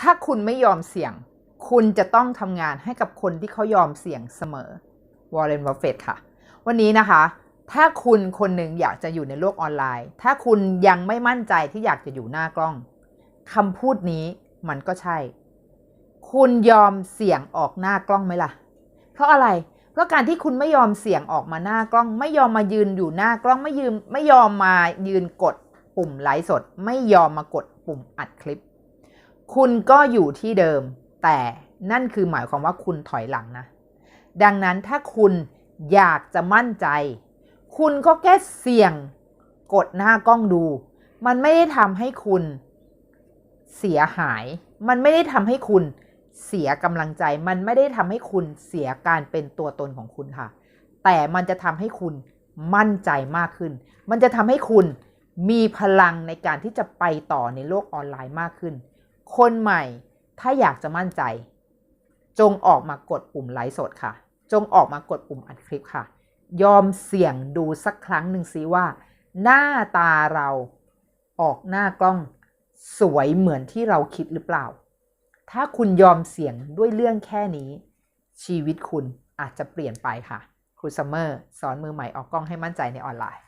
ถ้าคุณไม่ยอมเสี่ยง คุณจะต้องทำงานให้กับคนที่เขายอมเสี่ยงเสมอวอร์เรนบัฟเฟตค่ะ วันนี้นะคะ ถ้าคุณคนหนึ่งอยากจะอยู่ในโลกออนไลน์ ถ้าคุณยังไม่มั่นใจที่อยากจะอยู่หน้ากล้องคำพูดนี้มันก็ใช่ คุณยอมเสี่ยงออกหน้ากล้องไหมล่ะ เพราะอะไร เพราะการที่คุณไม่ยอมเสี่ยงออกมาหน้ากล้อง ไม่ยอมมายืนอยู่หน้ากล้องไม่ยืนไม่ยอมมายืนกดปุ่มไลฟ์สด ไม่ยอมมากดปุ่มอัดคลิป คุณก็อยู่ที่เดิม แต่นั่นคือหมายความว่าคุณถอยหลังนะ ดังนั้นถ้าคุณอยากจะมั่นใจ คุณก็แค่เสี่ยงกดหน้ากล้องดู มันไม่ได้ทำให้คุณเสียหาย มันไม่ได้ทำให้คุณเสียกำลังใจ มันไม่ได้ทำให้คุณเสียการเป็นตัวตนของคุณค่ะ แต่มันจะทำให้คุณมั่นใจมากขึ้น มันจะทำให้คุณมีพลังในการที่จะไปต่อในโลกออนไลน์มากขึ้น คนใหม่ถ้าอยากจะมั่นใจ จงออกมากดปุ่มไลฟ์สดค่ะ จงออกมากดปุ่มอัดคลิปค่ะ ยอมเสี่ยงดูสักครั้งหนึ่งซิว่า หน้าตาเราออกหน้ากล้องสวยเหมือนที่เราคิดหรือเปล่า ถ้าคุณยอมเสี่ยงด้วยเรื่องแค่นี้ ชีวิตคุณอาจจะเปลี่ยนไปค่ะครูซัมเมอร์สอนมือใหม่ออกกล้องให้มั่นใจในออนไลน์